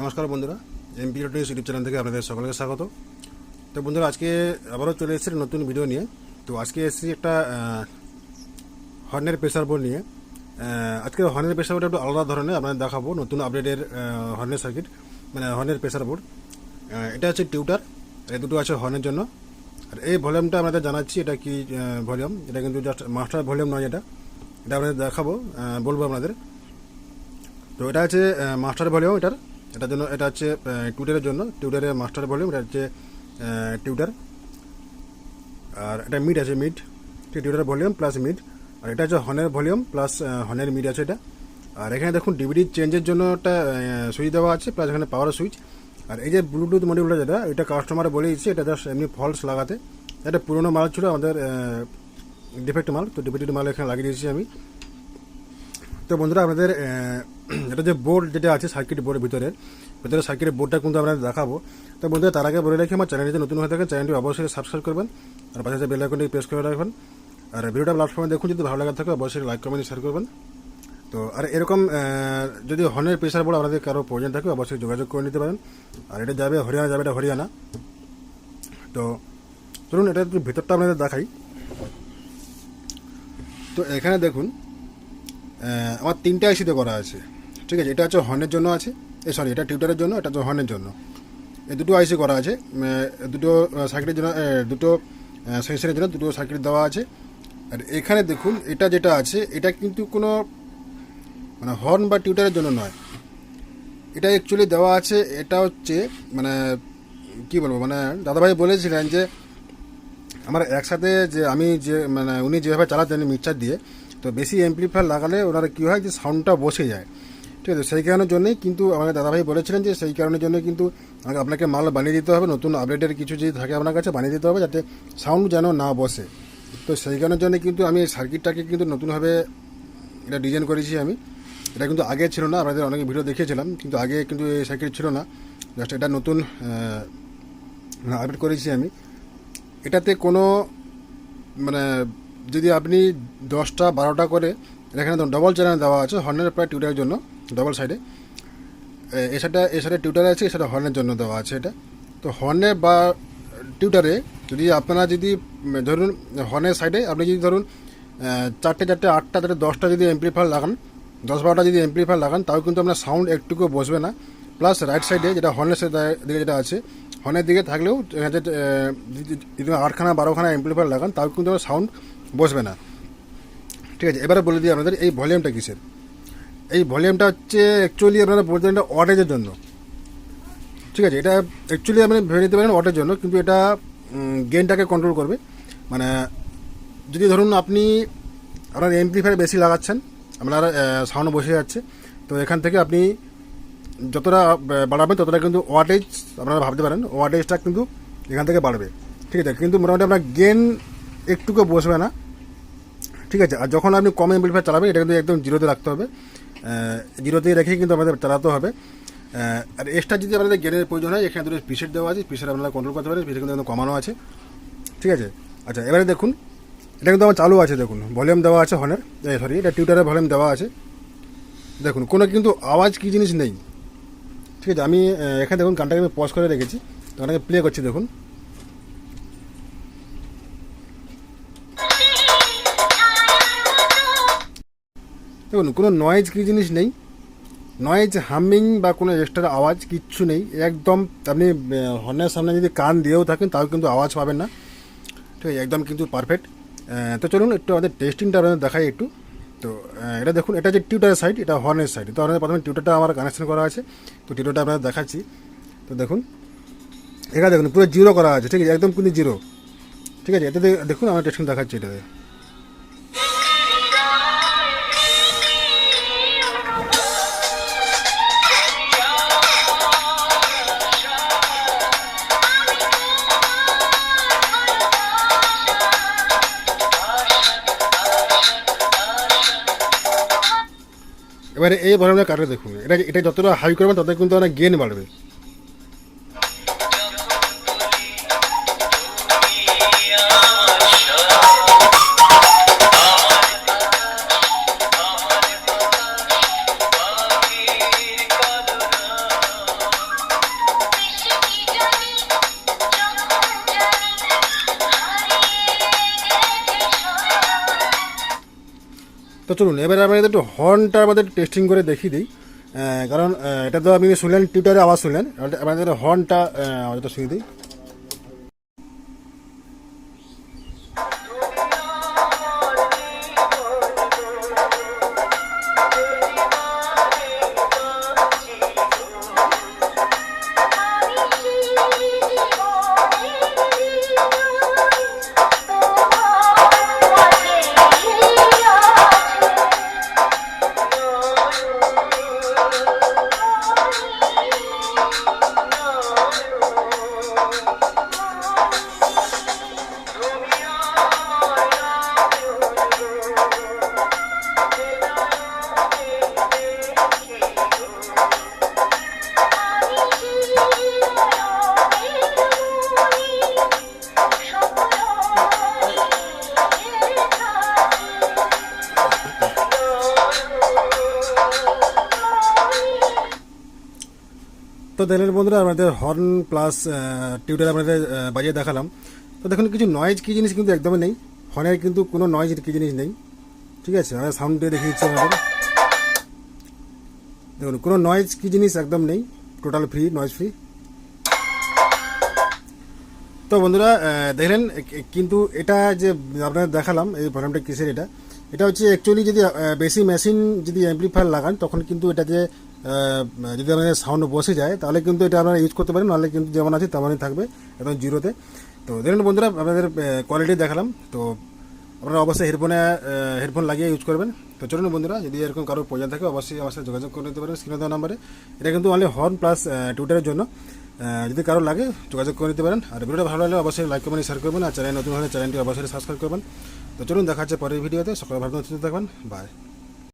নমস্কার বন্ধুরা, M MP news YouTube channel থেকে আপনাদের সকলকে স্বাগত। তো বন্ধুরা, আজকে আবারও চলে এসেছি নতুন ভিডিও নিয়ে। তো আজকে এসেছি একটা হর্নের প্রেসার বোর্ড নিয়ে। আজকে হর্নের প্রেসার বোর্ড একটু আলাদা ধরনের আপনাদের দেখাবো, নতুন আপডেটের হর্নের সার্কিট মানে হর্নের প্রেসার বোর্ড এটা হচ্ছে টিউটার এই দুটো আছে হর্নের জন্য। আর এই ভলিউমটা আপনাদের জানাচ্ছি, এটা কি ভলিউম এটা কিন্তু জাস্ট মাস্টার ভলিউম নয় এটা। এটা আপনাদের দেখাবো বলব আপনাদের। তো এটা হচ্ছে মাস্টার ভলিউম এটার। এটার জন্য, এটা হচ্ছে টিউটারের জন্য টিউটারের মাস্টার ভলিউম এটা হচ্ছে টিউটার আর এটা মিড আছে মিড টিউটারের ভলিউম প্লাস মিড আর এটা হচ্ছে হনের ভলিউম প্লাস হনের মিড আছে এটা। আর এখানে দেখুন ডিভিডি চেঞ্জের জন্য একটা সুইচ দেওয়া আছে প্লাস এখানে পাওয়ার সুইচ আর এই যে ব্লুটুথ মডিউলটা যেটা, এটা কাস্টমার বলে দিচ্ছে, এটা জাস্ট এমনি ফলস লাগাতে। এটা পুরোনো মাল ছিল, আমাদের ডিফেক্ট মাল, তো ডিফেক্টেড মাল এখানে লাগিয়ে দিয়েছি আমি। তো বন্ধুরা আপনাদের এটা যে বোর্ড যেটা আছে সার্কিট বোর্ডের ভিতরে ভিতরে সার্কিটের বোর্ডটা কিন্তু আপনাদের দেখাবো। তো বন্ধুরা, তার আগে বলে রাখি, আমার চ্যানেলটি নতুন হয়ে থাকে চ্যানেলটি অবশ্যই সাবস্ক্রাইব করবেন, আর পাশে বেল আইকনটি প্রেস করে রাখবেন। আর ভিডিওটা প্ল্যাটফর্মে দেখুন, যদি ভালো লাগে থাকে, অবশ্যই লাইক কমেন্ট শেয়ার করবেন। তো, আর এরকম যদি হর্নের প্রেসার বোর্ড আপনাদের কারও প্রয়োজন থাকে, অবশ্যই যোগাযোগ করে নিতে পারেন। আর এটা যাবে হরিয়ানা, যাবে এটা হরিয়ানা। তো, চলুন, এটা ভিতরটা আপনাদের দেখাই। তো এখানে দেখুন আমার তিনটা আইসিতে করা আছে। ঠিক আছে, এটা হচ্ছে হর্নের জন্য আছে। এ সরি এটা টিউটারের জন্য, এটা হচ্ছে হর্নের জন্য। এই দুটো আইসি করা আছে। দুটো সার্কিটের জন্য দুটো সেন্সারের জন্য দুটো সার্কিট দেওয়া আছে। আর এখানে দেখুন, এটা যেটা আছে, এটা কিন্তু কোনো মানে হর্ন বা টিউটারের জন্য নয়। এটা অ্যাকচুয়ালি দেওয়া আছে, এটা হচ্ছে মানে কি বলব মানে দাদাভাই বলেছিলেন যে, আমার একসাথে যে, আমি যে মানে উনি যেভাবে চালাতেন মিক্সার দিয়ে তো বেশি এমপ্লিফায়ার লাগালে ওনারা কী হয় যে সাউন্ডটা বসে যায়। ঠিক আছে, সেই কারণের জন্যই কিন্তু আমাদের দাদাভাই বলেছিলেন যে সেই কারণের জন্য কিন্তু আমাকে- আপনাকে মাল বানিয়ে দিতে হবে, নতুন আপডেটের কিছু যদি থাকে আপনার কাছে বানিয়ে দিতে হবে যাতে সাউন্ড যেন না বসে। তো সেই কারণের জন্য কিন্তু আমি এই সার্কিটটাকে কিন্তু নতুনভাবে এটা ডিজাইন করেছি আমি। এটা কিন্তু আগে ছিল না, আপনাদের অনেক ভিডিও দেখিয়েছিলাম কিন্তু আগে কিন্তু এই সার্কিট ছিল না। জাস্ট এটা নতুন আপডেট করেছি আমি। এটাতে কোনো মানে যদি আপনি দশটা, বারোটা করে, এখানে ডবল চ্যানেল দেওয়া আছে হর্নের প্রায় টিউটারের জন্য ডবল সাইডে এ। সাইডে এ সাইডে টিউটার আছে, এ সাইডে হর্নের জন্য দেওয়া আছে এটা। তো হর্নে বা টিউটারে যদি আপনারা যদি ধরুন হর্নের সাইডে আপনি যদি ধরুন চারটে চারটে, আটটা চারটে দশটা যদি এমপ্লিফায়ার লাগান, দশ, বারোটা যদি এমপ্লিফায়ার লাগান, তাও কিন্তু আপনার সাউন্ড একটুকু বসবে না। প্লাস রাইট সাইডে যেটা হর্নের দিকে যেটা আছে হর্নের দিকে থাকলেও যদি আটখানা, বারোখানা এমপ্লিফায়ার লাগান, তাও কিন্তু সাউন্ড বসবে না। ঠিক আছে, এবারে বলে দিই আপনাদের, এই ভলিউমটা কিসের? এই ভলিউমটা হচ্ছে অ্যাকচুয়ালি আপনারা বলতে এটা ওয়াটেজের জন্য। ঠিক আছে, এটা অ্যাকচুয়ালি আপনি ভেবে নিতে পারেন ওয়াটের জন্য, কিন্তু এটা গেনটাকে কন্ট্রোল করবে। মানে যদি ধরুন আপনি, আপনার এমপ্লিফায়ার বেশি লাগাচ্ছেন, আপনার সাউন্ড বসে যাচ্ছে, তো এখান থেকে আপনি যতটা বাড়াবেন ততটা কিন্তু ওয়াটেজ আপনারা ভাবতে পারেন ওয়াটেজটা কিন্তু এখান থেকে বাড়বে। ঠিক আছে, কিন্তু মোটামুটি আপনার গেন একটুকু বসবে না। ঠিক আছে? আর যখন আপনি কম এমপ্লিফায়ার চালাবেন, এটা কিন্তু একদম জিরোতে রাখতে হবে। জিরোতেই রেখেই কিন্তু আমাদের চালাতে হবে। আর এক্সট্রা যদি আপনাদের গেনের প্রয়োজন হয়, এখানে দুটো পিসেট দেওয়া আছে। পিসেট আপনারা কন্ট্রোল করতে পারেন পিসেট কিন্তু একদম কমানো আছে। ঠিক আছে? আচ্ছা এবারে দেখুন, এটা কিন্তু আমার চালু আছে, দেখুন। ভলিউম দেওয়া আছে হর্নের সরি এটা টিউটারের ভলিউম দেওয়া আছে। দেখুন, কোনো কিন্তু আওয়াজ কী জিনিস নেই। ঠিক আছে? আমি এখানে দেখুন গানটাকে আমি পজ করে রেখেছি। তো গানটাকে প্লে করছি, দেখুন। দেখুন, কোনো নয়েজ কী জিনিস নেই। নয়েজ হামিং বা কোনো এক্সট্রা আওয়াজ কিচ্ছু নেই। একদম আপনি হর্নের সামনে যদি কান দিয়েও থাকেন, তাও কিন্তু আওয়াজ পাবেন না। ঠিক আছে একদম কিন্তু পারফেক্ট তো চলুন একটু আমাদের টেস্টিংটা আপনাদের দেখাই একটু। তো এটা দেখুন, এটা যে টিউটারের সাইড এটা হর্নের সাইড তো আপনাদের প্রথমে টিউটারটা আমার কানেকশন করা আছে। তো টিউটারটা আপনাদের দেখাচ্ছি। তো দেখুন, এখানে দেখুন, পুরো জিরো করা আছে, ঠিক আছে? একদম কিন্তু জিরো ঠিক আছে? এটাতে দেখুন আমার টেস্টিং দেখাচ্ছি এটাতে। এবারে এই ভলিউমটা কাটে দেখুন। এটা এটা যতটা হাই করবেন তত কিন্তু অনেক গেন বাড়বে। তো চলুন, এবার আমরা একটু হর্নটা আমাদের টেস্টিং করে দেখিয়ে দিই। কারণ এটা তো আপনি শুনলেন টুইটারে আওয়াজ শুনলেন। আমাদের হর্নটা হয়তো শুনে দিই। তো দেখলেন বন্ধুরা আমাদের হর্ন প্লাস টিউটার আমাদের আহ, বাজিয়ে দেখালাম। তো দেখুন কিছু নয়েজ কী জিনিস কিন্তু একদমই নেই। হর্নের কিন্তু কোনো নয়েজ কী জিনিস নেই। ঠিক আছে আমরা সাউন্ড দিয়ে দেখিয়ে দিচ্ছি আমাদের। দেখুন কোনো নয়েজ কী জিনিস একদম নেই। টোটাল ফ্রি নয়েজ ফ্রি তো বন্ধুরা দেখলেন কিন্তু এটা যে আপনাদের দেখালাম এই প্রোগ্রামটা কিসের এটা? এটা হচ্ছে অ্যাকচুয়ালি যদি বেশি মেশিন যদি অ্যাম্পলিফায়ার লাগান তখন কিন্তু এটা যে যদি আপনাদের সাউন্ড বসে যায়, তাহলে কিন্তু এটা আপনারা ইউজ করতে পারেন, নাহলে কিন্তু যেমন আছে তেমনই থাকবে একদম জিরোতে তো। দেখলেন বন্ধুরা, আপনাদের কোয়ালিটি দেখালাম। তো আপনারা অবশ্যই হেডফোনে হেডফোন লাগিয়ে ইউজ করবেন। তো চলুন বন্ধুরা, যদি এরকম কারোর প্রয়োজন থাকে, অবশ্যই আমার সাথে যোগাযোগ করে নিতে পারেন স্ক্রিনে দেওয়া নাম্বারে এটা কিন্তু অনলি হর্ন প্লাস টুইটারের জন্য। যদি কারও লাগে, যোগাযোগ করে নিতে পারেন। আর ভিডিওটা ভালো লাগলে অবশ্যই লাইক কমেন্ট শেয়ার করবেন। আর চ্যানেল নতুন হলে চ্যানেলটি অবশ্যই সাবস্ক্রাইব করবেন। তো চলুন, দেখা হচ্ছে পরের ভিডিওতে সকালে ভালো থাকবেন বাই